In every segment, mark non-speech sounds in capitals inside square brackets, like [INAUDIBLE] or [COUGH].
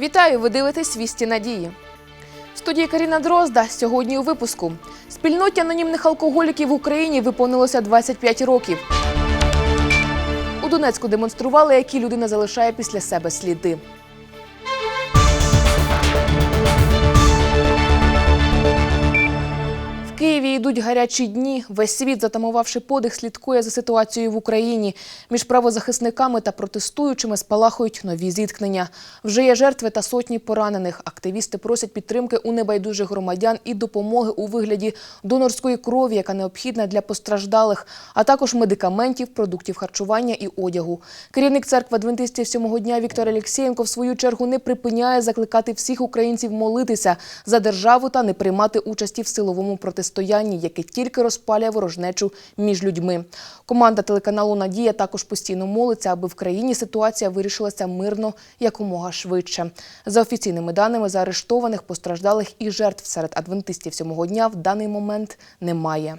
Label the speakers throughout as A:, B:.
A: Вітаю! Ви дивитесь «Вісті надії. В студії Каріна Дрозда сьогодні у випуску. Спільноті анонімних алкоголіків в Україні виповнилося 25 років. У Донецьку демонстрували, які людина залишає після себе сліди. Києві йдуть гарячі дні. Весь світ, затамувавши подих, слідкує за ситуацією в Україні. Між правозахисниками та протестуючими спалахують нові зіткнення. Вже є жертви та сотні поранених. Активісти просять підтримки у небайдужих громадян і допомоги у вигляді донорської крові, яка необхідна для постраждалих, а також медикаментів, продуктів харчування і одягу. Керівник церкви адвентистів сьомого дня Віктор Алєксєєнко в свою чергу не припиняє закликати всіх українців молитися за державу та не приймати участі в силовому протистоянні, яке тільки розпалює ворожнечу між людьми. Команда телеканалу Надія також постійно молиться, аби в країні ситуація вирішилася мирно якомога швидше. За офіційними даними, заарештованих, постраждалих і жертв серед адвентистів сьомого дня в даний момент немає.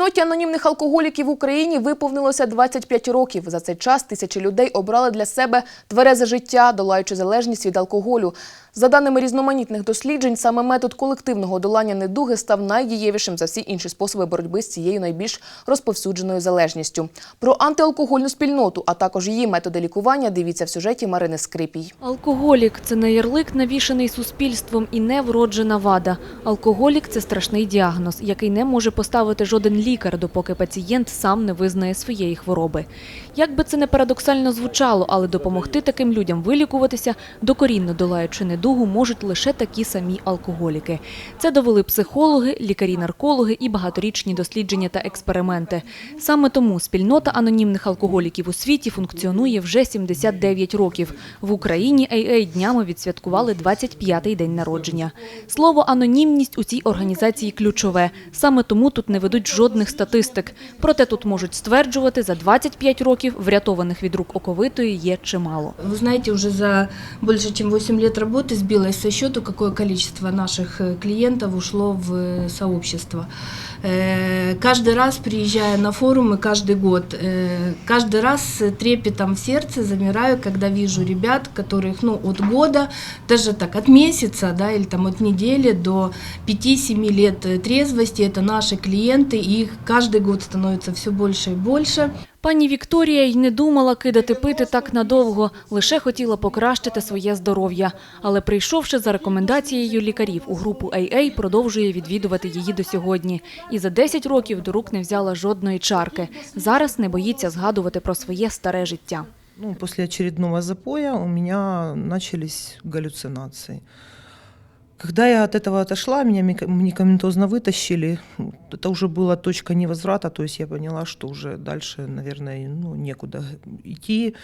A: Спільноті анонімних алкоголіків в Україні виповнилося 25 років. За цей час тисячі людей обрали для себе тверезе життя, долаючи залежність від алкоголю. За даними різноманітних досліджень, саме метод колективного долання недуги став найдієвішим за всі інші способи боротьби з цією найбільш розповсюдженою залежністю. Про антиалкогольну спільноту, а також її методи лікування, дивіться в сюжеті Марини Скрипій.
B: Алкоголік – це не ярлик, навішаний суспільством і не вроджена вада. Алкоголік – це страшний діагноз, який не може поставити жоден лікар, допоки пацієнт сам не визнає своєї хвороби. Як би це не парадоксально звучало, але допомогти таким людям вилікуватися, докорінно долаючи недугу, можуть лише такі самі алкоголіки. Це довели психологи, лікарі-наркологи і багаторічні дослідження та експерименти. Саме тому спільнота анонімних алкоголіків у світі функціонує вже 79 років. В Україні AA днями відсвяткували 25-й день народження. Слово «анонімність» у цій організації ключове. Саме тому тут не ведуть жодних статистик. Проте тут можуть стверджувати, за 25 років врятованих від рук оковитої є чимало.
C: Вы знаете, уже за больше чем 8 лет работы сбилось со счету, какое количество наших э, клиентов ушло в э, сообщество. Э, Каждый раз, приезжая на форумы, каждый год, э, каждый раз с трепетом в сердце замираю, когда вижу ребят, которых ну, от года, даже так, от месяца да, или там, от недели до 5-7 лет э, трезвости, это наши клиенты, и их каждый год становится все больше и больше.
B: Пані Вікторія й не думала кидати пити так надовго, лише хотіла покращити своє здоров'я. Але прийшовши за рекомендацією лікарів у групу AA, продовжує відвідувати її до сьогодні. І за 10 років до рук не взяла жодної чарки. Зараз не боїться згадувати про своє старе життя.
D: Ну, после очередного запоя у меня начались галлюцинации. Когда я от этого отошла, меня медикаментозно вытащили. Это уже была точка невозврата, то есть я поняла, что уже дальше, наверное, ну, некуда идти.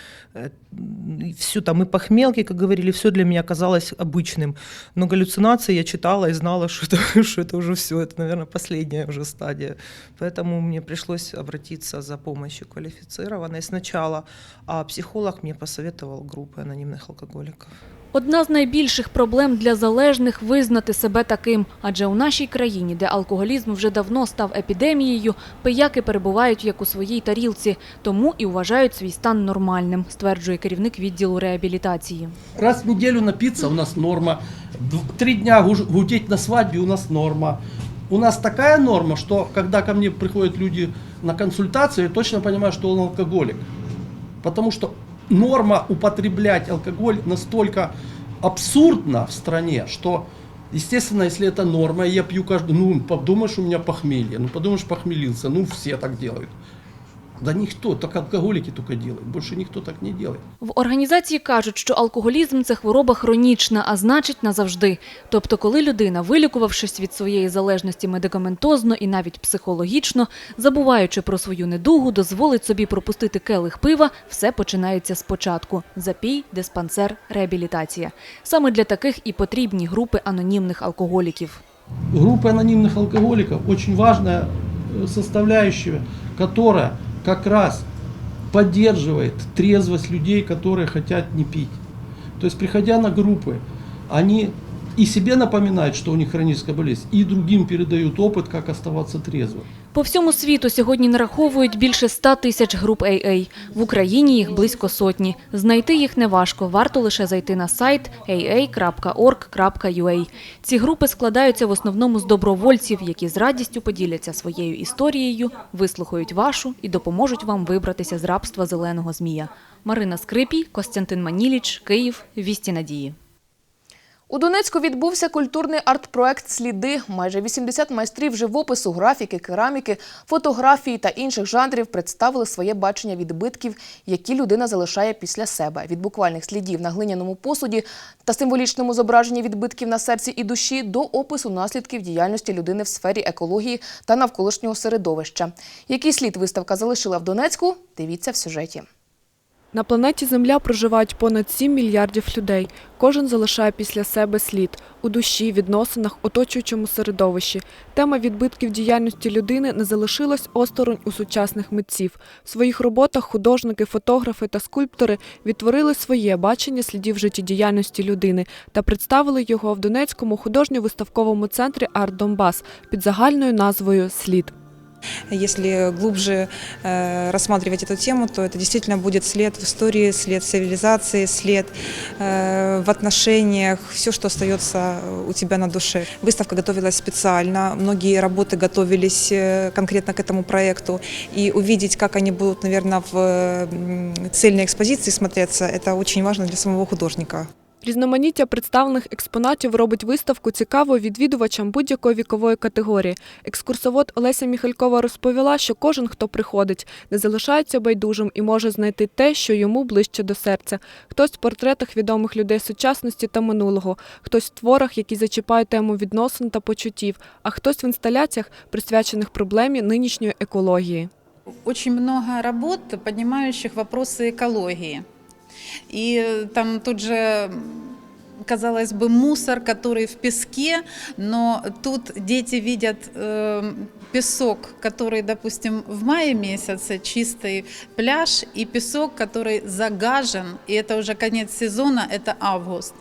D: Все там и похмелки, как говорили, все для меня казалось обычным. Но галлюцинации я читала и знала, [LAUGHS] что это, что это уже все, это, наверное, последняя уже стадия. Поэтому мне пришлось обратиться за помощью квалифицированной сначала, а психолог мне посоветовал группы анонимных алкоголиков.
B: Одна з найбільших проблем для залежних – визнати себе таким. Адже у нашій країні, де алкоголізм вже давно став епідемією, пияки перебувають як у своїй тарілці, тому і вважають свій стан нормальним, стверджує керівник відділу реабілітації.
E: Раз в неделю напиться у нас норма. Три дня гудеть на свадьбе у нас норма. У нас такая норма, что когда ко мне приходят люди на консультацию, я точно понимаю, что он алкоголик. Потому что норма употреблять алкоголь настолько абсурдна в стране, что, естественно, если это норма, я пью каждый, ну, подумаешь, у меня похмелье, ну, подумаешь, похмелился, ну, все так делают. Да никто, так алкоголики только делают, больше никто так не делает.
B: В організації кажуть, що алкоголізм – це хвороба хронічна, а значить назавжди. Тобто, коли людина, вилікувавшись від своєї залежності медикаментозно і навіть психологічно, забуваючи про свою недугу, дозволить собі пропустити келих пива, все починається спочатку. Запій, диспансер, реабілітація. Саме для таких і потрібні групи анонімних алкоголіків.
E: группы анонимных алкоголиков очень важная э, составляющая, которая как раз поддерживает трезвость людей, которые хотят не пить. То есть, приходя на группы, они и себе напоминают, что у них хроническая болезнь, и другим передают опыт, как оставаться трезвым.
B: По всьому світу сьогодні нараховують більше 100 тисяч груп AA. В Україні їх близько сотні. Знайти їх неважко, варто лише зайти на сайт aa.org.ua. Ці групи складаються в основному з добровольців, які з радістю поділяться своєю історією, вислухають вашу і допоможуть вам вибратися з рабства зеленого змія. Марина Скрипій, Костянтин Маніліч, Київ, Вісті Надії.
A: У Донецьку відбувся культурний арт-проект Сліди. Майже 80 майстрів живопису, графіки, кераміки, фотографії та інших жанрів представили своє бачення відбитків, які людина залишає після себе. Від буквальних слідів на глиняному посуді та символічному зображенні відбитків на серці і душі до опису наслідків діяльності людини в сфері екології та навколишнього середовища. Який слід виставка залишила в Донецьку? Дивіться в сюжеті.
F: На планеті Земля проживають понад 7 мільярдів людей. Кожен залишає після себе слід у душі, відносинах, оточуючому середовищі. Тема відбитків діяльності людини не залишилась осторонь у сучасних митців. В своїх роботах художники, фотографи та скульптори відтворили своє бачення слідів життєдіяльності людини та представили його в Донецькому художньо-виставковому центрі Арт Донбас під загальною назвою Слід.
G: Если глубже э, рассматривать эту тему, то это действительно будет след в истории, след в цивилизации, след э, в отношениях, все, что остается у тебя на душе. Выставка готовилась специально, многие работы готовились э, конкретно к этому проекту, и увидеть, как они будут, наверное, в м, цельной экспозиции смотреться, это очень важно для самого художника.
F: Різноманіття представлених експонатів робить виставку цікавою відвідувачам будь-якої вікової категорії. Екскурсовод Олеся Міхалькова розповіла, що кожен, хто приходить, не залишається байдужим і може знайти те, що йому ближче до серця. Хтось в портретах відомих людей сучасності та минулого, хтось в творах, які зачіпають тему відносин та почуттів, а хтось в інсталяціях, присвячених проблемі нинішньої екології.
H: очень много работ, поднимающих вопросы экологии. И э, там тут же, м, казалось бы, мусор, который в песке, но тут дети видят э, песок, который, допустим, в мае месяце чистый пляж, и песок, который загажен, и это уже конец сезона, это август.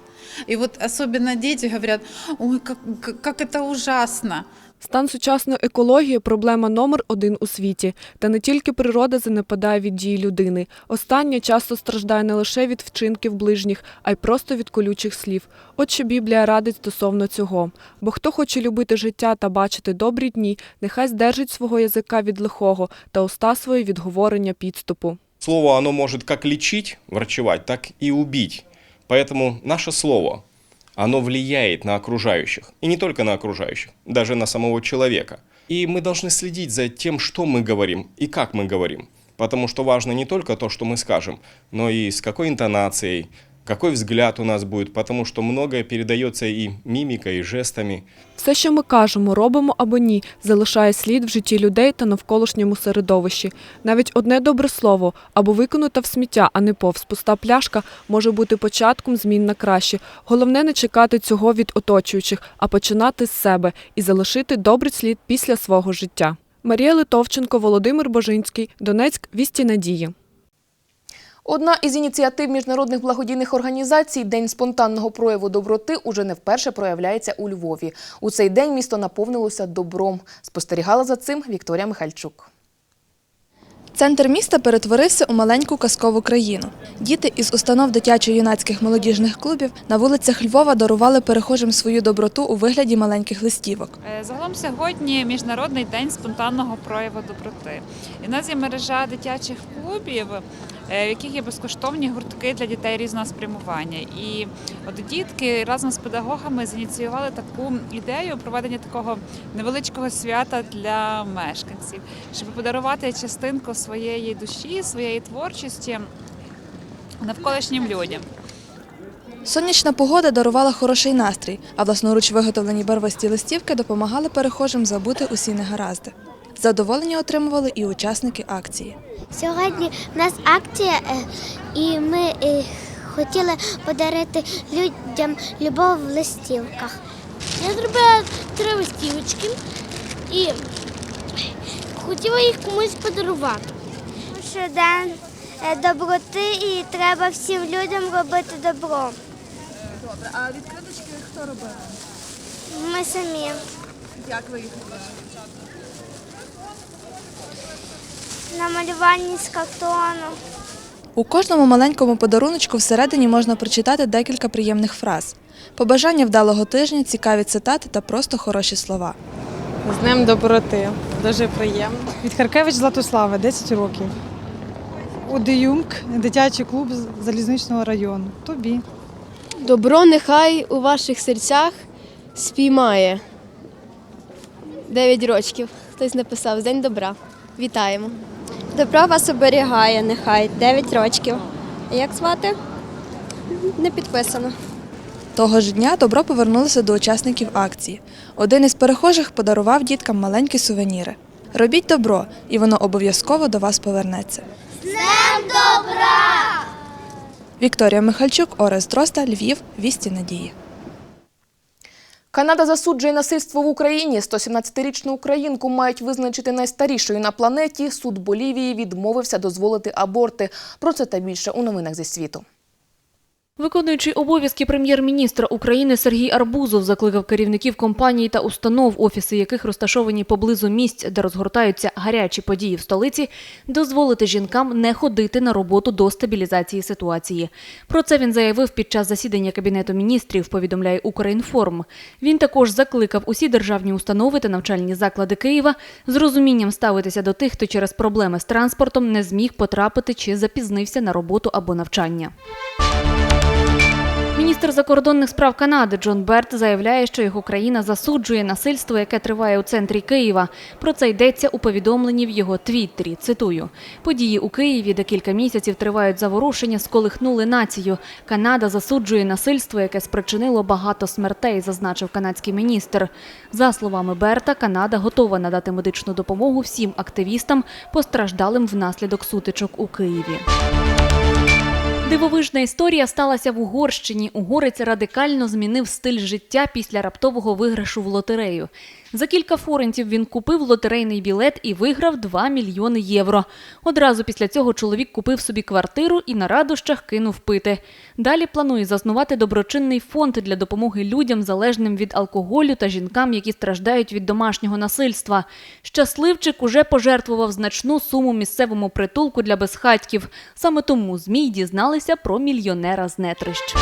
H: И вот особенно дети говорят, ой, как, как- как это ужасно.
F: Стан сучасної екології проблема номер один у світі. Та не тільки природа занепадає від дії людини. Остання часто страждає не лише від вчинків ближніх, а й просто від колючих слів. От що Біблія радить стосовно цього. Бо хто хоче любити життя та бачити добрі дні, нехай здержить свого язика від лихого та уста свої від говорення підступу.
I: Слово, оно может как лечить, врачевать, так и убить. Поэтому наше слово, оно влияет на окружающих. И не только на окружающих, даже на самого человека. И мы должны следить за тем, что мы говорим и как мы говорим. Потому что важно не только то, что мы скажем, но и с какой интонацией, какой взгляд у нас будет, потому что многое передается и мимикой, и жестами.
F: Все, що ми кажемо, робимо або ні, залишає слід в житті людей та навколишньому середовищі. Навіть одне добре слово або викинута в сміття, а не повз пуста пляшка, може бути початком змін на краще. Головне не чекати цього від оточуючих, а починати з себе і залишити добрий слід після свого життя. Марія Литовченко, Володимир Божинський, Донецьк, Вісті Надії.
A: Одна із ініціатив міжнародних благодійних організацій День спонтанного прояву доброти уже не вперше проявляється у Львові. У цей день місто наповнилося добром. Спостерігала за цим Вікторія Михальчук.
J: Центр міста перетворився у маленьку казкову країну. Діти із установ дитячо-юнацьких молодіжних клубів на вулицях Львова дарували перехожим свою доброту у вигляді маленьких листівок.
K: Е, Загалом сьогодні міжнародний день спонтанного прояву доброти. І в нас є мережа дитячих клубів, е, в яких є безкоштовні гуртки для дітей різного спрямування. І от дітки разом з педагогами зініціювали таку ідею проведення такого невеличкого свята для мешканців, щоб подарувати частинку своєї душі, своєї творчості навколишнім людям.
J: Сонячна погода дарувала хороший настрій, а власноруч виготовлені барвисті листівки допомагали перехожим забути усі негаразди. Задоволення отримували і учасники акції.
L: Сьогодні в нас акція, е, і ми е, хотіли подарити людям любов в листівках. Я зробила три листівочки і хотіла їх комусь подарувати. Що день е, доброти і треба всім людям робити добро.
F: Добре, а відкриточки хто робив?
L: Ми самі.
F: Як ви їх робили?
L: На малюванні з картону.
J: У кожному маленькому подаруночку всередині можна прочитати декілька приємних фраз. Побажання вдалого тижня, цікаві цитати та просто хороші слова.
M: З Днем доброти. Дуже приємно. Від Харкевич Златослава, 10 років. Удеюмк, дитячий клуб з- залізничного району. Тобі.
N: Добро нехай у ваших серцях спіймає. Дев'ять рочків. Хтось написав День добра. Вітаємо.
O: Добро вас оберігає, нехай 9 років. Як звати? Не підписано.
J: Того ж дня добро повернулося до учасників акції. Один із перехожих подарував діткам маленькі сувеніри. Робіть добро, і воно обов'язково до вас повернеться.
L: Добра!
J: Вікторія Михальчук, Орес Дрозда, Львів, Вісті Надії.
A: Канада засуджує насильство в Україні. 117-річну українку мають визначити найстарішою на планеті. Суд Болівії відмовився дозволити аборти. Про це та більше у новинах зі світу.
B: Виконуючий обов'язки прем'єр-міністра України Сергій Арбузов закликав керівників компаній та установ, офіси яких розташовані поблизу місць, де розгортаються гарячі події в столиці, дозволити жінкам не ходити на роботу до стабілізації ситуації. Про це він заявив під час засідання кабінету міністрів. Повідомляє Українформ. Він також закликав усі державні установи та навчальні заклади Києва з розумінням ставитися до тих, хто через проблеми з транспортом не зміг потрапити чи запізнився на роботу або навчання. Міністр закордонних справ Канади Джон Берт заявляє, що його країна засуджує насильство, яке триває у центрі Києва. Про це йдеться у повідомленні в його твіттері. Цитую: події у Києві, де кілька місяців тривають заворушення, сколихнули націю. Канада засуджує насильство, яке спричинило багато смертей, зазначив канадський міністр. За словами Берта, Канада готова надати медичну допомогу всім активістам, постраждалим внаслідок сутичок у Києві. Дивовижна історія сталася в Угорщині. Угорець радикально змінив стиль життя після раптового виграшу в лотерею. За кілька форентів він купив лотерейний білет і виграв 2 мільйони євро. Одразу після цього чоловік купив собі квартиру і на радощах кинув пити. Далі планує заснувати доброчинний фонд для допомоги людям, залежним від алкоголю та жінкам, які страждають від домашнього насильства. Щасливчик уже пожертвував значну суму місцевому притулку для безхатьків. Саме тому ЗМІ дізналися про мільйонера з нетрищ.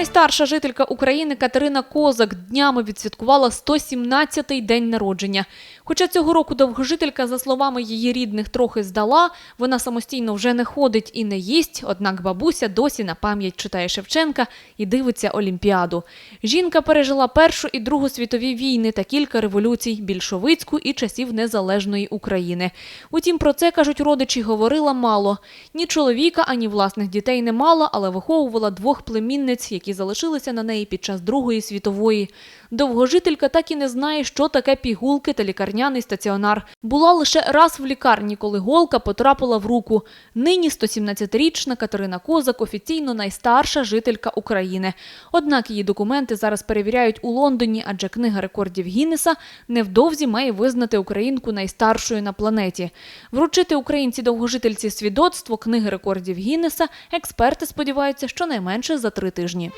B: Найстарша жителька України Катерина Козак днями відсвяткувала 117-й день народження. Хоча цього року довгожителька, за словами її рідних, трохи здала, вона самостійно вже не ходить і не їсть, однак бабуся досі на пам'ять читає Шевченка і дивиться Олімпіаду. Жінка пережила Першу і Другу світові війни та кілька революцій – більшовицьку і часів незалежної України. Утім, про це, кажуть родичі, говорила мало. Ні чоловіка, ані власних дітей не мала, але виховувала двох племінниць, які залишилися на неї під час Другої світової. Довгожителька так і не знає, що таке пігулки та лікарняний стаціонар. Була лише раз в лікарні, коли голка потрапила в руку. Нині 117-річна Катерина Козак офіційно найстарша жителька України. Однак її документи зараз перевіряють у Лондоні, адже книга рекордів Гіннеса невдовзі має визнати українку найстаршою на планеті. Вручити українці довгожительці свідоцтво книги рекордів Гіннеса експерти сподіваються щонайменше за три тижні.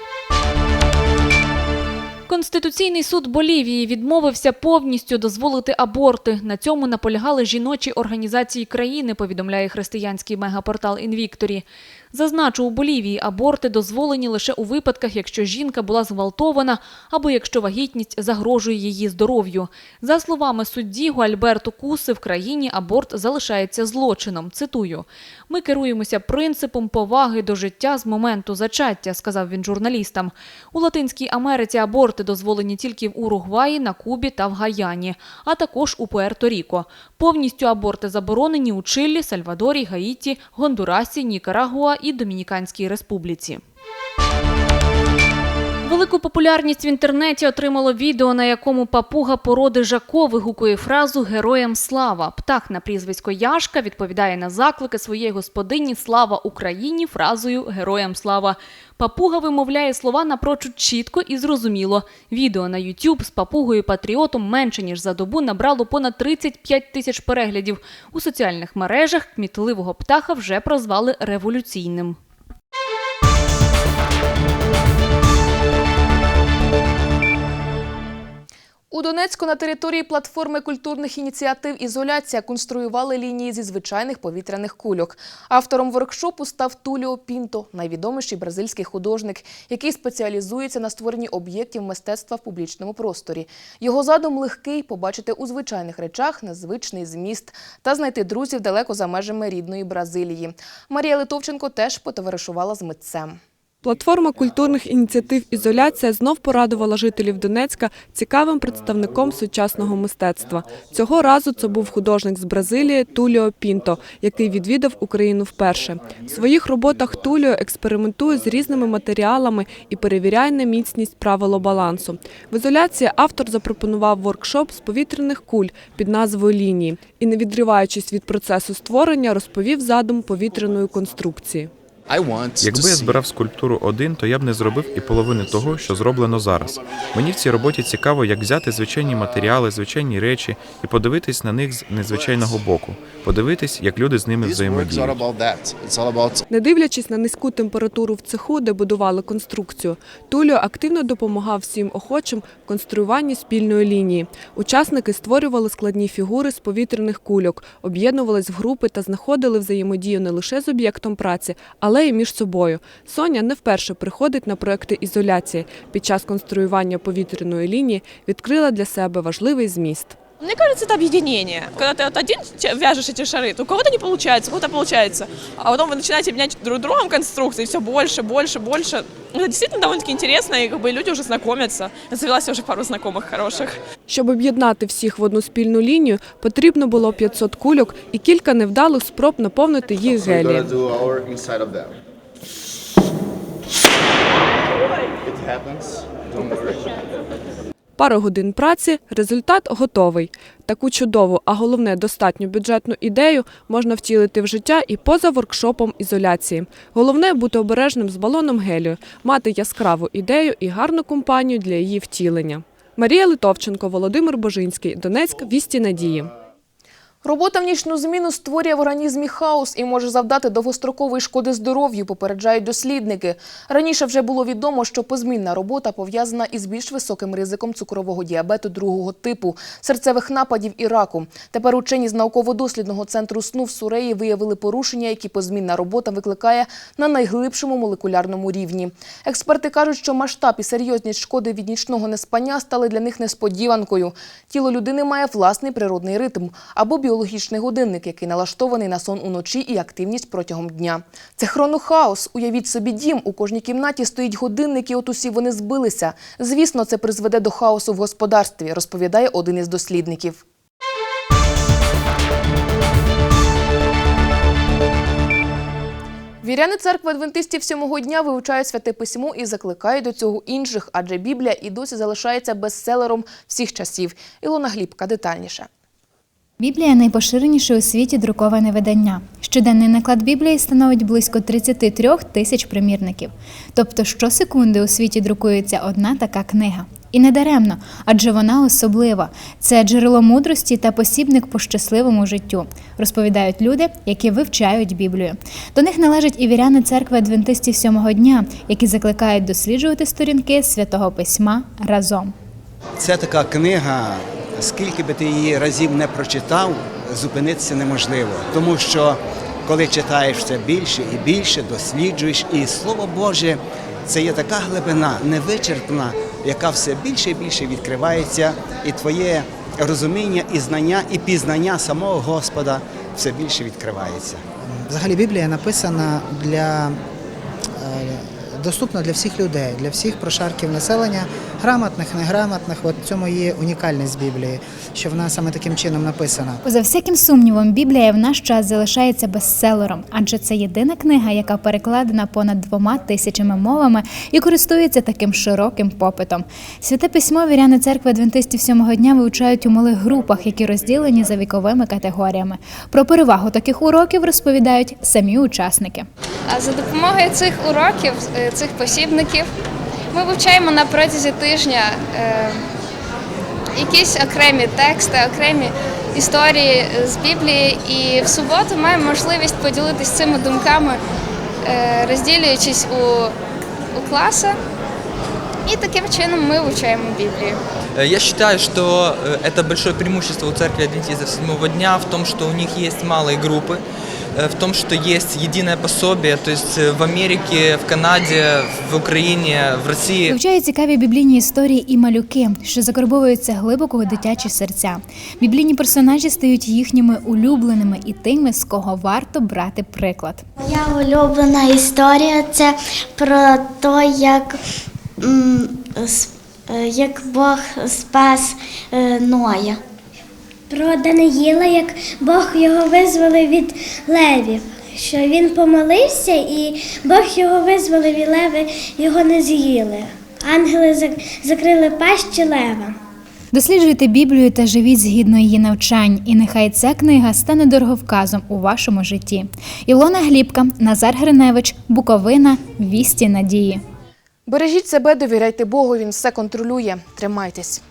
B: Конституційний суд Болівії відмовився повністю дозволити аборти. На цьому наполягали жіночі організації країни, повідомляє християнський мегапортал Інвікторі. Зазначу, у Болівії аборти дозволені лише у випадках, якщо жінка була зґвалтована або якщо вагітність загрожує її здоров'ю. За словами судді Гуальберто Куси, в країні аборт залишається злочином. Цитую: ми керуємося принципом поваги до життя з моменту зачаття, сказав він журналістам. У Латинській Америці аборти дозволені тільки в Уругваї, на Кубі та в Гаяні, а також у Пуерто-Ріко. Повністю аборти заборонені у Чилі, Сальвадорі, Гаїті, Гондурасі, Нікарагуа і Домініканській Республіці. Велику популярність в інтернеті отримало відео, на якому папуга породи Жако вигукує фразу Героям слава. Птах на прізвисько Яшка відповідає на заклики своєї господині Слава Україні фразою Героям слава. Папуга вимовляє слова напрочуд чітко і зрозуміло. Відео на YouTube з папугою патріотом менше ніж за добу набрало понад 35 тисяч переглядів. У соціальних мережах кмітливого птаха вже прозвали революційним.
A: У Донецьку на території платформи культурних ініціатив «Ізоляція» конструювали лінії зі звичайних повітряних кульок. Автором воркшопу став Туліо Пінто, найвідоміший бразильський художник, який спеціалізується на створенні об'єктів мистецтва в публічному просторі. Його задум легкий – побачити у звичайних речах незвичний зміст та знайти друзів далеко за межами рідної Бразилії. Марія Литовченко теж потоваришувала з митцем.
F: Платформа культурних ініціатив «Ізоляція» знов порадувала жителів Донецька цікавим представником сучасного мистецтва. Цього разу це був художник з Бразилії Туліо Пінто, який відвідав Україну вперше. В своїх роботах Туліо експериментує з різними матеріалами і перевіряє на міцність правило балансу. В «Ізоляції» автор запропонував воркшоп з повітряних куль під назвою «Лінії» і, не відриваючись від процесу створення, розповів задум повітряної конструкції.
P: Якби я збирав скульптуру один, то я б не зробив і половини того, що зроблено зараз. Мені в цій роботі цікаво, як взяти звичайні матеріали, звичайні речі і подивитись на них з незвичайного боку, подивитись, як люди з ними взаємодіють.
F: Не дивлячись на низьку температуру в цеху, де будували конструкцію, Туліо активно допомагав всім охочим в конструюванні спільної лінії. Учасники створювали складні фігури з повітряних кульок, об'єднувались в групи та знаходили взаємодію не лише з об'єктом праці, але й між собою. Соня не вперше приходить на проекти ізоляції. Під час конструювання повітряної лінії відкрила для себе важливий зміст.
Q: Мне кажется, это объединение. Когда ты вот один те- вяжешь эти шары, то у кого-то не получается, у кого-то получается. А потом вы начинаете менять друг другом конструкции, все больше, больше, больше. Это действительно довольно-таки интересно, и как бы люди уже знакомятся. Завелась уже пару знакомых хороших.
F: Щоб об'єднати всіх в одну спільну лінію, потрібно було 500 кульок і кілька невдалих спроб наповнити їх гелієм. Пару годин праці, результат готовий. Таку чудову, а головне достатньо бюджетну ідею можна втілити в життя і поза воркшопом ізоляції. Головне бути обережним з балоном гелію, мати яскраву ідею і гарну компанію для її втілення. Марія Литовченко, Володимир Божинський, Донецьк, Вісті Надії.
A: Робота в нічну зміну створює в організмі хаос і може завдати довгострокової шкоди здоров'ю, попереджають дослідники. Раніше вже було відомо, що позмінна робота пов'язана із більш високим ризиком цукрового діабету другого типу, серцевих нападів і раку. Тепер учені з науково-дослідного центру сну в Суреї виявили порушення, які позмінна робота викликає на найглибшому молекулярному рівні. Експерти кажуть, що масштаб і серйозність шкоди від нічного неспання стали для них несподіванкою. Тіло людини має власний природний ритм або біологічний годинник, який налаштований на сон уночі і активність протягом дня. Це хронохаос. Уявіть собі дім. У кожній кімнаті стоїть годинник, і от усі вони збилися. Звісно, це призведе до хаосу в господарстві, розповідає один із дослідників. Віряни церкви адвентистів сьомого дня вивчають святе письмо і закликають до цього інших, адже Біблія і досі залишається бестселером всіх часів. Ілона Глібка детальніше.
R: Біблія найпоширеніше у світі друковане видання. Щоденний наклад Біблії становить близько 33 тисяч примірників. Тобто щосекунди у світі друкується одна така книга. І не даремно, адже вона особлива. Це джерело мудрості та посібник по щасливому життю, розповідають люди, які вивчають Біблію. До них належать і віряни церкви адвентистів сьомого дня, які закликають досліджувати сторінки святого письма разом.
S: Це така книга, скільки би ти її разів не прочитав, зупинитися неможливо. Тому що коли читаєш все більше і більше, досліджуєш, і Слово Боже це є така глибина, невичерпна, яка все більше і більше відкривається, і твоє розуміння, і знання, і пізнання самого Господа все більше відкривається.
T: Взагалі Біблія написана для е, доступна для всіх людей, для всіх прошарків населення, грамотних, неграмотних. От в цьому є унікальність Біблії, що вона саме таким чином написана.
R: Поза всяким сумнівом, Біблія в наш час залишається бестселером, адже це єдина книга, яка перекладена понад двома тисячами мовами і користується таким широким попитом. Святе письмо віряни церкви адвентистів сьомого дня вивчають у малих групах, які розділені за віковими категоріями. Про перевагу таких уроків розповідають самі учасники.
U: А за допомогою цих уроків, е, цих посібників, ми вивчаємо на протязі тижня е, якісь окремі тексти, окремі історії з Біблії. І в суботу маємо можливість поділитися цими думками, е, розділюючись у, у класи. І таким чином ми вивчаємо Біблію.
V: Э, Я считаю, что э, это большое преимущество у церкви адвентистов седьмого дня в том, что у них есть малые группы, э, в том, что есть единое пособие, то есть э, в Америке, в Канаде, в Украине, в России
R: Вивчає цікаві біблійні історії і малюки, що закарбовуються глибоко у дитячі серця. Біблійні персонажі стають їхніми улюбленими і тими, з кого варто брати приклад.
W: Моя улюблена історія це про те, як, е, як Бог спас е, Ноя. Про Даниїла, як Бог його визволив від левів. Що він помолився і Бог його визволив, і леви його не з'їли. Ангели закрили пащі лева.
R: Досліджуйте Біблію та живіть згідно її навчань, і нехай ця книга стане дороговказом у вашому житті. Ілона Глібка, Назар Гриневич, Буковина, Вісті надії.
A: Бережіть себе, довіряйте Богу, він все контролює. Тримайтесь.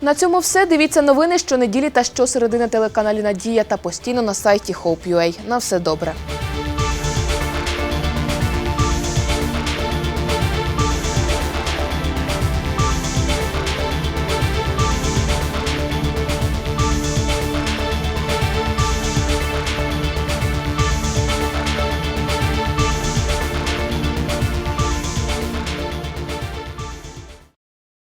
A: На цьому все. Дивіться новини щонеділі та щосередини телеканалі Надія та постійно на сайті Hope.ua. На все добре.